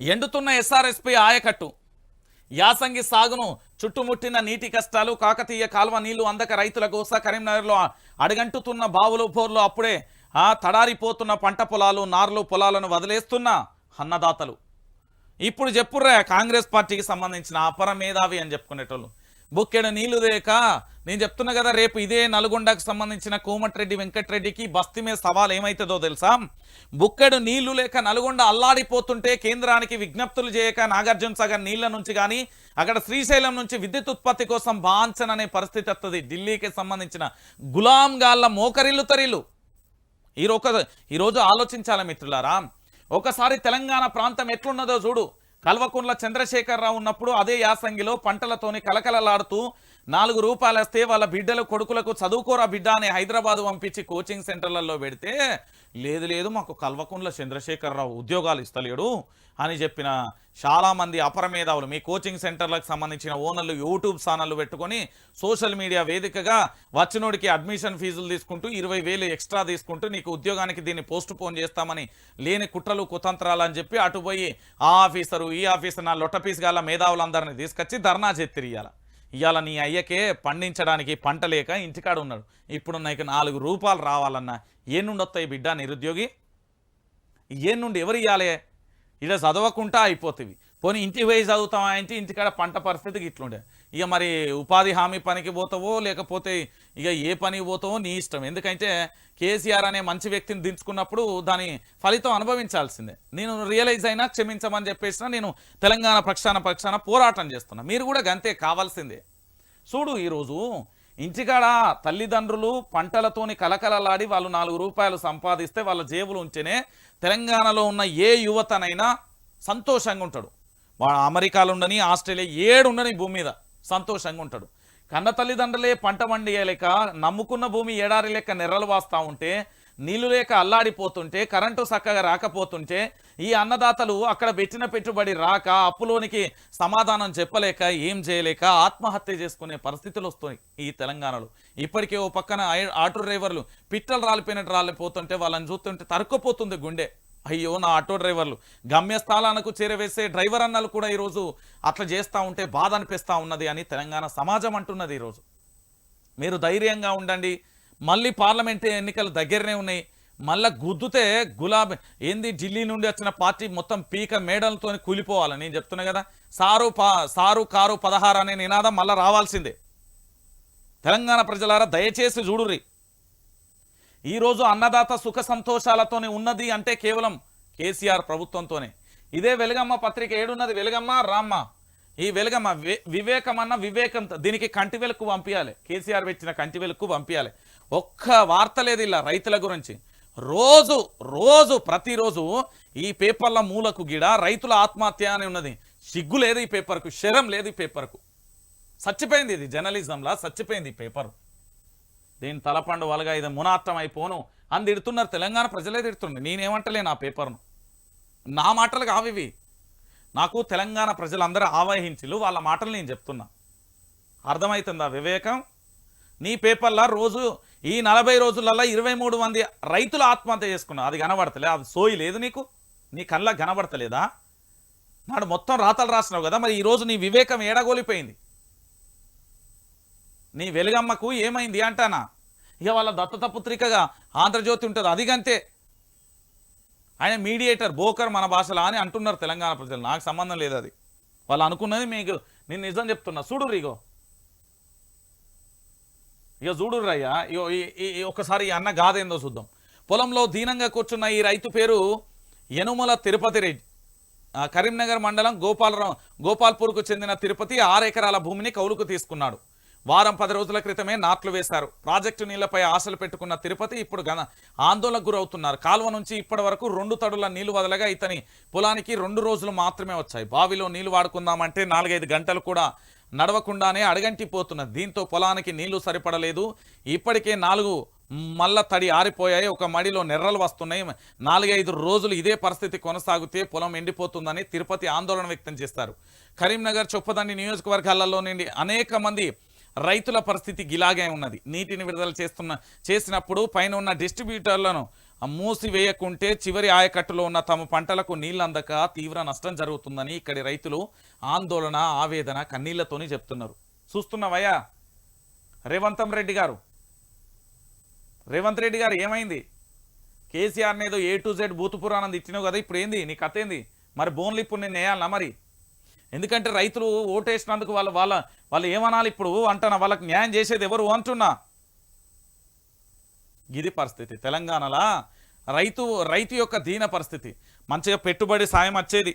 ఎండుతున్న SRSP ఆయకట్టు. యాసంగి సాగును చుట్టుముట్టిన నీటి కష్టాలు కాకతీయ కాల్వ నీళ్ళు అందక రైతుల గోస కరీంనగర్లో అడుగంటుతున్న బావులు బోర్లు అప్పుడే ఆ తడారిపోతున్న పంట పొలాలు నార్లు పొలాలను వదిలేస్తున్న అన్నదాతలు. ఇప్పుడు చెప్పుర్రా కాంగ్రెస్ పార్టీకి సంబంధించిన అపర మేధావి అని చెప్పుకునేటోళ్ళు. బుక్కెడు నీళ్ళు లేక నేను చెప్తున్నా కదా రేపు ఇదే నల్గొండకు సంబంధించిన కోమటిరెడ్డి వెంకటరెడ్డికి బస్తీ మీద సవాల్ ఏమైతుందో తెలుసా? బుక్కెడు నీళ్ళు లేక నల్గొండ అల్లాడిపోతుంటే కేంద్రానికి విజ్ఞప్తులు చేయక నాగార్జున సాగర్ నీళ్ళ నుంచి కానీ అక్కడ శ్రీశైలం నుంచి విద్యుత్ ఉత్పత్తి కోసం బాంచన్ అనే పరిస్థితి వస్తుంది ఢిల్లీకి సంబంధించిన గులాం గాళ్ళ మోకరిల్లు తరిల్లు. ఈరోజు ఒక ఈరోజు ఆలోచించాలి మిత్రులారా? ఒకసారి తెలంగాణ ప్రాంతం ఎట్లున్నదో చూడు. కల్వకుంట్ల చంద్రశేఖరరావు ఉన్నప్పుడు అదే యాసంగిలో పంటలతోని కలకలలాడుతూ నాలుగు రూపాయలు వస్తే వాళ్ళ బిడ్డలు కొడుకులకు చదువుకోరా బిడ్డ అని హైదరాబాద్ పంపించి కోచింగ్ సెంటర్లలో పెడితే లేదు లేదు మాకు కల్వకుంట్ల చంద్రశేఖరరావు ఉద్యోగాలు ఇస్తలేడు అని చెప్పిన చాలామంది అపరమేధావులు మీ కోచింగ్ సెంటర్లకు సంబంధించిన ఓనర్లు యూట్యూబ్ ఛానళ్ళు పెట్టుకొని సోషల్ మీడియా వేదికగా వచ్చినోడికి అడ్మిషన్ ఫీజులు తీసుకుంటూ ఇరవై వేలు ఎక్స్ట్రా తీసుకుంటూ నీకు ఉద్యోగానికి దీన్ని పోస్ట్ పోన్ చేస్తామని లేని కుట్రలు కుతంత్రాలు అని చెప్పి అటు పోయి ఆ ఆఫీసరు ఈ ఆఫీసర్ నా లొట్టపీస్ గాల మేధావులందరినీ తీసుకొచ్చి ధర్నా చెత్తిరియాలి. ఇవాళ నీ అయ్యకే పండించడానికి పంట లేక ఇంటికాడ ఉన్నాడు. ఇప్పుడు నీకు నాలుగు రూపాయలు రావాలన్నా ఏ నుండి వస్తాయి బిడ్డ నిరుద్యోగి? ఏ నుండి ఎవరు ఇవ్వాలి ఇలా చదవకుండా అయిపోతుంది పోనీ ఇంటి పోయి చదువుతావా? అంటే ఇంటికాడ పంట పరిస్థితికి ఇట్లుండే ఇక మరి ఉపాధి హామీ పనికి పోతావో లేకపోతే ఇక ఏ పనికి పోతావో నీ ఇష్టం. ఎందుకంటే కేసీఆర్ అనే మంచి వ్యక్తిని దించుకున్నప్పుడు దాని ఫలితం అనుభవించాల్సిందే. నేను రియలైజ్ అయినా క్షమించమని చెప్పేసిన నేను తెలంగాణ ప్రక్షాణ పక్షాన పోరాటం చేస్తున్నా. మీరు కూడా గంతే కావాల్సిందే. చూడు ఈరోజు ఇంటికాడ తల్లిదండ్రులు పంటలతోని కలకలలాడి వాళ్ళు నాలుగు రూపాయలు సంపాదిస్తే వాళ్ళ జేబులు ఉంటేనే తెలంగాణలో ఉన్న ఏ యువతనైనా సంతోషంగా ఉంటాడు. వాడు అమెరికాలో ఉండని ఆస్ట్రేలియా ఏడు ఉండని భూమి మీద సంతోషంగా ఉంటాడు. కన్న తల్లిదండ్రులే పంట పండియలేక నమ్ముకున్న భూమి ఏడారి లెక్క నెర్రలు వాస్తూ ఉంటే నీళ్ళు లేక అల్లాడిపోతుంటే కరెంటు చక్కగా రాకపోతుంటే ఈ అన్నదాతలు అక్కడ పెట్టిన పెట్టుబడి రాక అప్పులోనికి సమాధానం చెప్పలేక ఏం చేయలేక ఆత్మహత్య చేసుకునే పరిస్థితులు వస్తాయి ఈ తెలంగాణలో. ఇప్పటికే ఓ పక్కన ఆటో డ్రైవర్లు పిట్టలు రాలిపోయినట్టు రాలిపోతుంటే వాళ్ళని చూస్తుంటే తరుక్కుపోతుంది గుండె. అయ్యో నా ఆటో డ్రైవర్లు. గమ్యస్థానాలకు చేరవేసే డ్రైవర్ అన్నలు కూడా ఈరోజు అట్లా చేస్తూ ఉంటే బాధ అనిపిస్తూ ఉన్నది అని తెలంగాణ సమాజం అంటున్నది ఈరోజు. మీరు ధైర్యంగా ఉండండి. మళ్ళీ పార్లమెంట్ ఎన్నికలు దగ్గరనే ఉన్నాయి. మళ్ళా గుద్దుతే గులాబీ ఏంది ఢిల్లీ నుండి వచ్చిన పార్టీ మొత్తం పీక మేడలతో కూలిపోవాలని నేను చెప్తున్నా కదా. సారు పా సారు కారు పదహారు అనే నినాదం మళ్ళీ రావాల్సిందే. తెలంగాణ ప్రజలారా దయచేసి చూడుర్రీ. ఈరోజు అన్నదాత సుఖ సంతోషాలతోనే ఉన్నది అంటే కేవలం కేసీఆర్ ప్రభుత్వంతోనే. ఇదే వెలుగమ్మ పత్రిక ఏడున్నది వెలుగమ్మ రామ్మ. ఈ వెలుగమ్మ వివేకం అన్న వివేకం దీనికి కంటి వెలుకు పంపించాలి కేసీఆర్ పెట్టిన కంటి వెలుకు పంపించాలి ఒక్క వార్త లేదు ఇలా రైతుల గురించి. రోజు రోజు ప్రతిరోజు ఈ పేపర్ల మూలకు గిడ రైతుల ఆత్మహత్య అని ఉన్నది. సిగ్గు లేదు ఈ పేపర్కు శరం లేదు ఈ పేపర్కు. చచ్చిపోయింది ఇది జర్నలిజంలా చచ్చిపోయింది ఈ పేపర్. దీని తలపండు వలగా ఇది మునార్థం అయిపోను అని తిడుతున్నారు తెలంగాణ ప్రజలే తిడుతుండే. నేనేమంటలే నా పేపర్ను. నా మాటలు కావివి నాకు తెలంగాణ ప్రజలందరూ ఆవహించిలు వాళ్ళ మాటలు నేను చెప్తున్నా. అర్థమవుతుందా వివేకం? నీ పేపర్లో రోజు ఈ నలభై రోజులలో ఇరవై మూడు మంది రైతులు ఆత్మహత్య చేసుకున్నారు అది కనబడతలే. అది సోయి లేదు నీకు? నీ కళ్ళ కనబడతలేదా? నాడు మొత్తం రాతలు రాసినావు కదా మరి ఈరోజు నీ వివేకం ఏడగోలిపోయింది. నీ వెలుగమ్మకు ఏమైంది అంటానా? ఇక వాళ్ళ దత్తత పుత్రికగా ఆంధ్రజ్యోతి ఉంటుంది అదిగంతే ఆయన మీడియేటర్ బోకర్ మన భాషలా అని అంటున్నారు తెలంగాణ ప్రజలు. నాకు సంబంధం లేదు అది. వాళ్ళు అనుకున్నది మీకు నేను నిజం చెప్తున్నా. చూడు ఇగో. ఇక చూడు రయ్యా ఇగో ఈ- ఈ ఒకసారి ఈ అన్న గాదేందో చూద్దాం. పొలంలో దీనంగా కూర్చున్న ఈ రైతు పేరు యనుమల తిరుపతి రెడ్డి. ఆ, కరీంనగర్ మండలం గోపాలరావు గోపాల్పూర్కు చెందిన తిరుపతి ఆరు ఎకరాల భూమిని కౌలుకు తీసుకున్నాడు. వారం పది రోజుల క్రితమే నాట్లు వేశారు. ప్రాజెక్టు నీళ్ళపై ఆశలు పెట్టుకున్న తిరుపతి ఇప్పుడు గన ఆందోళనకు గురవుతున్నారు. కాలువ నుంచి ఇప్పటి వరకు రెండు తడుల నీళ్ళు వదలగా ఇతని పొలానికి రెండు రోజులు మాత్రమే వచ్చాయి. బావిలో నీళ్ళు వాడుకుందామంటే నాలుగైదు గంటలు కూడా నడవకుండానే అడగంటిపోతున్నది. దీంతో పొలానికి నీళ్ళు సరిపడలేదు. ఇప్పటికే నాలుగు మళ్ళ తడి ఆరిపోయాయి. ఒక మడిలో నెర్రలు వస్తున్నాయి. నాలుగైదు రోజులు ఇదే పరిస్థితి కొనసాగితే పొలం ఎండిపోతుందని తిరుపతి ఆందోళన వ్యక్తం చేస్తారు. కరీంనగర్ చొప్పదండి నియోజకవర్గాలలో నుండి అనేక మంది రైతుల పరిస్థితి ఇలాగే ఉన్నది. నీటిని విడుదల చేస్తున్న చేసినప్పుడు పైన ఉన్న డిస్ట్రిబ్యూటర్లను మూసివేయకుంటే చివరి ఆయకట్టులో ఉన్న తమ పంటలకు నీళ్ళు అందక తీవ్ర నష్టం జరుగుతుందని ఇక్కడి రైతులు ఆందోళన ఆవేదన కన్నీళ్ళతోని చెప్తున్నారు. చూస్తున్నావయ్యా? రేవంతం రెడ్డి గారు. రేవంత్ రెడ్డి గారు ఏమైంది? కేసీఆర్ ఏదో ఏ టు జెడ్ బూతు పురాణం ఇచ్చినావు కదా ఇప్పుడు ఏంది నీ కథ ఏంది? మరి బోన్లు ఇప్పుడు నేను వేయాలనా మరి? ఎందుకంటే రైతులు ఓటేసినందుకు వాళ్ళ వాళ్ళ వాళ్ళు ఏమనాలి ఇప్పుడు అంటున్నా వాళ్ళకి న్యాయం చేసేది ఎవరు అంటున్నా? ఇది పరిస్థితి. తెలంగాణలో రైతు రైతు యొక్క దీన పరిస్థితి. మంచిగా పెట్టుబడి సాయం వచ్చేది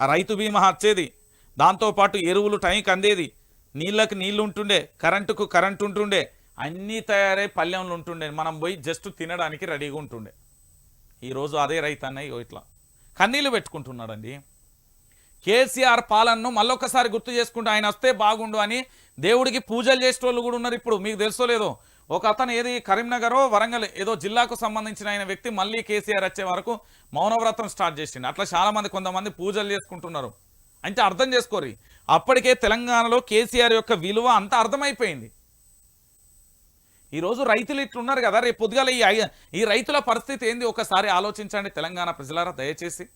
ఆ రైతు బీమా వచ్చేది దాంతోపాటు ఎరువులు టైంకి అందేది. నీళ్ళకి నీళ్ళు ఉంటుండే కరెంటుకు కరెంటు ఉంటుండే అన్నీ తయారై పల్లెంలు ఉంటుండే. మనం పోయి జస్ట్ తినడానికి రెడీగా ఉంటుండే. ఈరోజు అదే రైతు అన్నయ్య ఇట్లా. కన్నీళ్ళు పెట్టుకుంటున్నాడండి. కేసీఆర్ పాలనను మళ్ళొకసారి గుర్తు చేసుకుంటూ ఆయన వస్తే బాగుండు అని దేవుడికి పూజలు చేసేటోళ్ళు కూడా ఉన్నారు ఇప్పుడు. మీకు తెలుసో లేదో? ఒక అతను ఏది కరీంనగర్ వరంగల్ ఏదో జిల్లాకు సంబంధించిన ఆయన వ్యక్తి మళ్ళీ కేసీఆర్ వచ్చే వరకు మౌనవ్రతం స్టార్ట్ చేసిండు. అట్లా చాలామంది కొంతమంది పూజలు చేసుకుంటున్నారు. అంటే అర్థం చేసుకోరి. అప్పటికే తెలంగాణలో కేసీఆర్ యొక్క విలువ అంత అర్థమైపోయింది. ఈరోజు రైతులు ఇట్లున్నారు కదా. రేపు పొద్దుగాల ఈ ఈ రైతుల పరిస్థితి ఏంది? ఒకసారి ఆలోచించండి తెలంగాణ ప్రజలారా దయచేసి.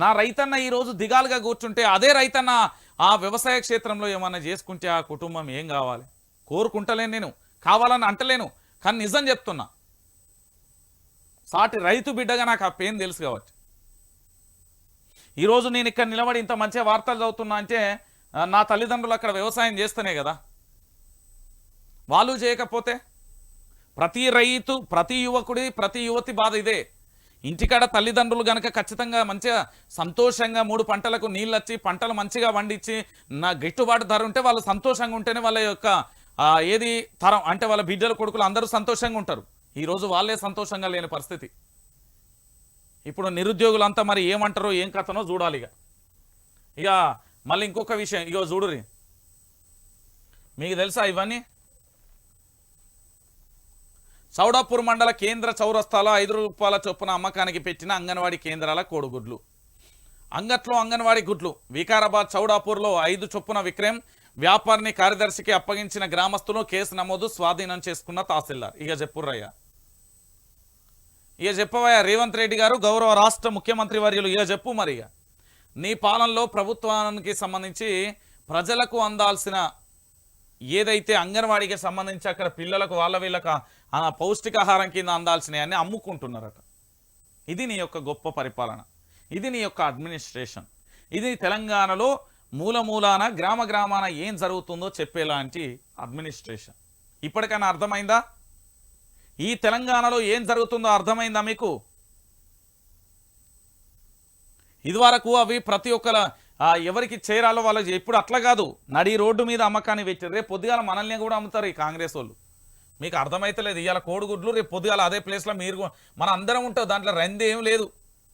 నా రైతన్న ఈరోజు దిగాలుగా కూర్చుంటే అదే రైతన్న ఆ వ్యవసాయ క్షేత్రంలో ఏమన్నా చేసుకుంటే ఆ కుటుంబం ఏం కావాలి? కోరుకుంటలేను నేను కావాలని అంటలేను కానీ నిజం చెప్తున్నా. సాటి రైతు బిడ్డగా నాకు ఆ పెయిన్ తెలుసు కాబట్టి. ఈరోజు నేను ఇక్కడ నిలబడి ఇంత మంచిగా వార్తలు చదువుతున్నా అంటే నా తల్లిదండ్రులు అక్కడ వ్యవసాయం చేస్తేనే కదా. వాళ్ళు చేయకపోతే ప్రతి రైతు ప్రతి యువకుడి ప్రతి యువతి బాధ ఇదే. ఇంటికాడ తల్లిదండ్రులు గనక ఖచ్చితంగా మంచిగా సంతోషంగా మూడు పంటలకు నీళ్ళు వచ్చి పంటలు మంచిగా పండించి నా గిట్టుబాటు ధర ఉంటే వాళ్ళు సంతోషంగా ఉంటేనే వాళ్ళ యొక్క ఏది తరం అంటే వాళ్ళ బిడ్డల కొడుకులు అందరూ సంతోషంగా ఉంటారు. ఈరోజు వాళ్ళే సంతోషంగా లేని పరిస్థితి. ఇప్పుడు నిరుద్యోగులంతా మరి ఏమంటారో ఏం కథనో చూడాలి ఇక. ఇక మళ్ళీ ఇంకొక విషయం ఇగో చూడురి మీకు తెలుసా ఇవన్నీ? చౌడాపూర్ మండల కేంద్ర చౌరస్తాలో ఐదు రూపాయల చొప్పున అమ్మకానికి పెట్టిన అంగన్వాడీ కేంద్రాల కోడిగుడ్లు. అంగట్లో అంగన్వాడీ గుడ్లు. వికారాబాద్ చౌడాపూర్లో ఐదు చొప్పున విక్రయం. వ్యాపారిని కార్యదర్శికి అప్పగించిన గ్రామస్తులు కేసు నమోదు స్వాధీనం చేసుకున్న తహసీల్దార్. ఇక చెప్పుర్రయ్య. ఇక చెప్పవయ్యా రేవంత్ రెడ్డి గారు గౌరవ రాష్ట్ర ముఖ్యమంత్రి వర్యులు. ఇక చెప్పు మరి నీ పాలనలో ప్రభుత్వానికి సంబంధించి ప్రజలకు అందాల్సిన ఏదైతే అంగన్వాడీకి సంబంధించి అక్కడ పిల్లలకు వాళ్ళ వీళ్ళకి అలా పౌష్టికాహారం కింద అందాల్సినవన్నీ అమ్ముకుంటున్నారట. ఇది నీ యొక్క గొప్ప పరిపాలన. ఇది నీ యొక్క అడ్మినిస్ట్రేషన్. ఇది తెలంగాణలో మూల మూలాన గ్రామ గ్రామాన ఏం జరుగుతుందో చెప్పేలాంటి అడ్మినిస్ట్రేషన్. ఇప్పటికైనా అర్థమైందా? ఈ తెలంగాణలో ఏం జరుగుతుందో అర్థమైందా మీకు? ఇదివరకు అవి ప్రతి ఒక్కల ఆ, ఎవరికి చేరాలో వాళ్ళకి ఎప్పుడు అట్లా కాదు. నడి రోడ్డు మీద అమ్మకాన్ని పెట్టారు రేపు పొద్దుగాల మనల్ని కూడా అమ్ముతారు ఈ కాంగ్రెస్ వాళ్ళు. మీకు అర్థమైతలేదు. ఇవాళ కోడిగుడ్లు రేపు పొద్దుగాల అదే ప్లేస్లో మీరు మన అందరం ఉంటావు దాంట్లో రంది ఏం లేదు.